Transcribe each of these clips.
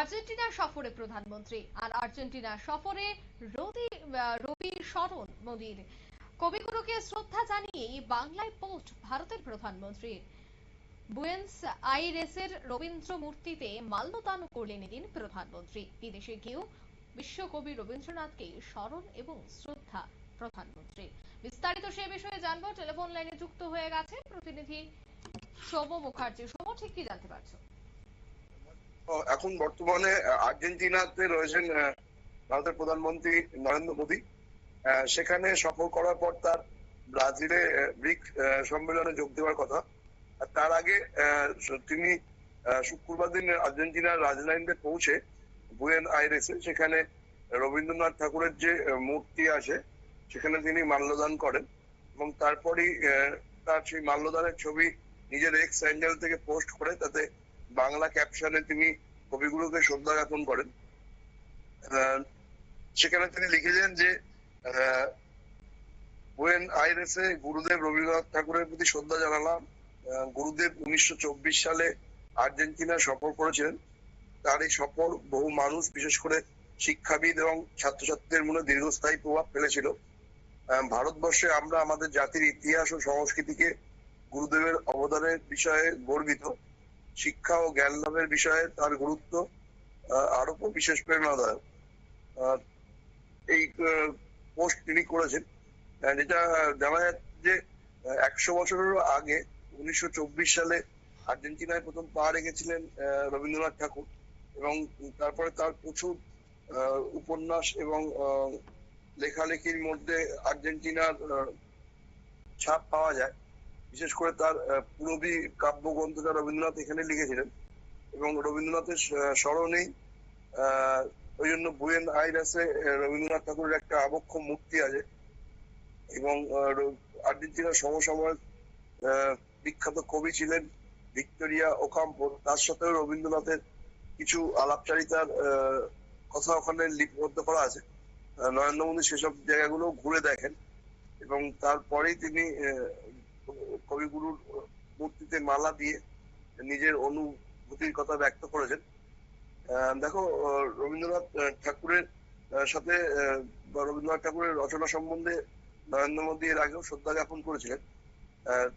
Argentina সফরে প্রধানমন্ত্রী আর Argentina সফরে রবি রবি শরণ মোদীর। কবিগুরুকে শ্রদ্ধা জানিয়েই বাংলায় পোস্ট ভারতের প্রধানমন্ত্রীর বুয়েন্স আইরেসের রবীন্দ্র মূর্তিতে মাল্যদান করলেন এদিন প্রধানমন্ত্রী। বিদেশে গিয়েও বিশ্বকবি রবীন্দ্রনাথকে স্মরণ এবং শ্রদ্ধা প্রধানমন্ত্রী। বিস্তারিত সে বিষয়ে জানব। টেলিফোন লাইনে যুক্ত হয়ে গেছে প্রতিনিধি সৌম মুখার্জি। সৌম ঠিক কি জানতে পারছ? এখন বর্তমানে আর্জেন্টিনাতে রয়েছেন ভারতের প্রধানমন্ত্রী নরেন্দ্র মোদী। সেখানে সফর করার পর তার ব্রাজিলে ব্রিক সম্মেলনে যোগ দেওয়ার কথা। তার আগে তিনি শুক্রবার দিন আর্জেন্টিনার রাজধানীতে পৌঁছে বুয়েন আইরেসে, সেখানে রবীন্দ্রনাথ ঠাকুরের যে মূর্তি আছে, সেখানে তিনি মাল্যদান করেন। এবং তারপরই তার সেই মাল্যদানের ছবি নিজের এক্স স্যান্ডেল থেকে পোস্ট করে, তাতে বাংলা ক্যাপশনে তিনি কবিগুরুকে শ্রদ্ধা জ্ঞাপন করেন সেখানে তিনি লিখেছেন যে বুয়েন আইরেসে গুরুদেব রবীন্দ্রনাথ ঠাকুরের প্রতি শ্রদ্ধা জানালাম গুরুদেব উনিশশো সালে আর্জেন্টিনা সফর করেছিলেন। তার এই সফর বহু মানুষ, বিশেষ করে শিক্ষাবিদ এবং ছাত্রছাত্রীদের মনে দীর্ঘস্থায়ী প্রভাব ফেলেছিল। ভারতবর্ষে আমরা আমাদের জাতির ইতিহাস ও সংস্কৃতিকে গুরুদেবের অবদানের বিষয়ে গর্বিত। শিক্ষা ও জ্ঞান লাভের বিষয়ে তার গুরুত্ব আরও বিশেষ প্রেরণাদায়ক। এই পোস্ট তিনি করেছেন যেটা জানা যাচ্ছে যে একশো বছরেরও আগে, উনিশশো চব্বিশ সালে আর্জেন্টিনায় প্রথম পা রেখেছিলেন রবীন্দ্রনাথ ঠাকুর, এবং তারপরে তার প্রচুর উপন্যাস এবং লেখালেখির মধ্যে আর্জেন্টিনার ছাপ পাওয়া যায়। বিশেষ করে তার পুরবী কাব্যগ্রন্থটা রবীন্দ্রনাথ এখানে লিখেছিলেন এবং রবীন্দ্রনাথের স্মরণেই ওই জন্য বুয়েন আইরাসে রবীন্দ্রনাথ ঠাকুরের একটা আবক্ষ মূর্তি আছে এবং আর্জেন্টিনার সমসাময়িক আহ, বিখ্যাত কবি ছিলেন ভিক্টোরিয়া ওকাম্পো। তার সাথেও রবীন্দ্রনাথের কিছু আলাপচারিতার কথা ওখানে লিপিবদ্ধ করা আছে। নরেন্দ্র মোদী সেসব জায়গাগুলো ঘুরে দেখেন এবং তারপরেই তিনি কবিগুরুর মূর্তিতে মালা দিয়ে নিজের অনুভূতির কথা ব্যক্ত করেছেন। দেখো রবীন্দ্রনাথ ঠাকুরের সাথে রবীন্দ্রনাথ ঠাকুরের রচনা সম্বন্ধে নরেন্দ্র মোদী এর আগেও শ্রদ্ধা জ্ঞাপন করেছিলেন।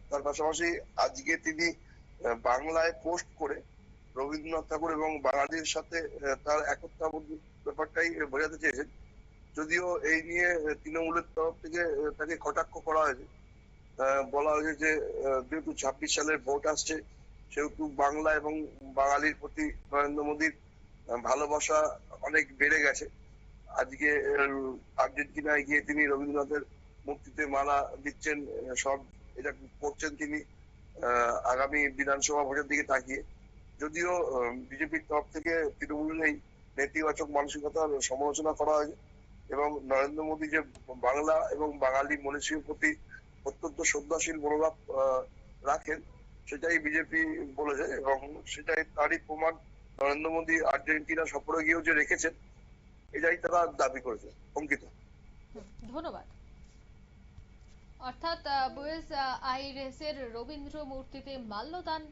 তার পাশাপাশি আজকে তিনি বাংলায় পোস্ট করে রবীন্দ্রনাথ ঠাকুর এবং বাঙালির সাথে তার একত্রাবোধ ব্যাপারটাই বোঝাতে চেয়েছেন। যদিও এই নিয়ে তৃণমূলের তরফ থেকে তাকে কটাক্ষ করা হয়েছে। বলা হয়েছে যে যেহেতু ছাব্বিশ সালের ভোট আসছে, সেহেতু বাংলা এবং বাঙালির প্রতি নরেন্দ্র মোদীর ভালোবাসা অনেক বেড়ে গেছে। আজকে আর্জেন্টিনায় গিয়ে তিনি রবীন্দ্রনাথের মূর্তিতে মালা দিচ্ছেন সব এটা করছেন তিনি আগামী বিধানসভা ভোটের দিকে তাকিয়ে। যদিও বিজেপির তরফ থেকে তৃণমূলের এই নেতিবাচক মানসিকতার সমালোচনা করা হয়েছে এবং নরেন্দ্র মোদী যে বাংলা এবং বাঙালি মনীষীর প্রতি অত্যন্ত শ্রদ্ধাশীল মনোভাব রাখেন। সেটাই বিজেপি বলেছে এবং সেটাই তারই প্রমাণ নরেন্দ্র মোদী আর্জেন্টিনা সফরে গিয়েও যে রেখেছেন, এটাই তারা দাবি করেছে, অঙ্কিত। ধন্যবাদ। অর্থাৎ বুয়েস আইরেসের রবীন্দ্র মূর্তিতে মাল্যদান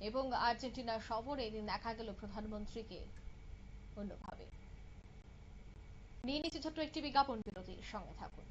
এবং আর্জেন্টিনা সফরে এদিন দেখা গেল প্রধানমন্ত্রীকে। অন্যভাবে। নিয়ে নিচ্ছে ছোট্ট একটি বিজ্ঞাপন বিরতির সঙ্গে থাকুন।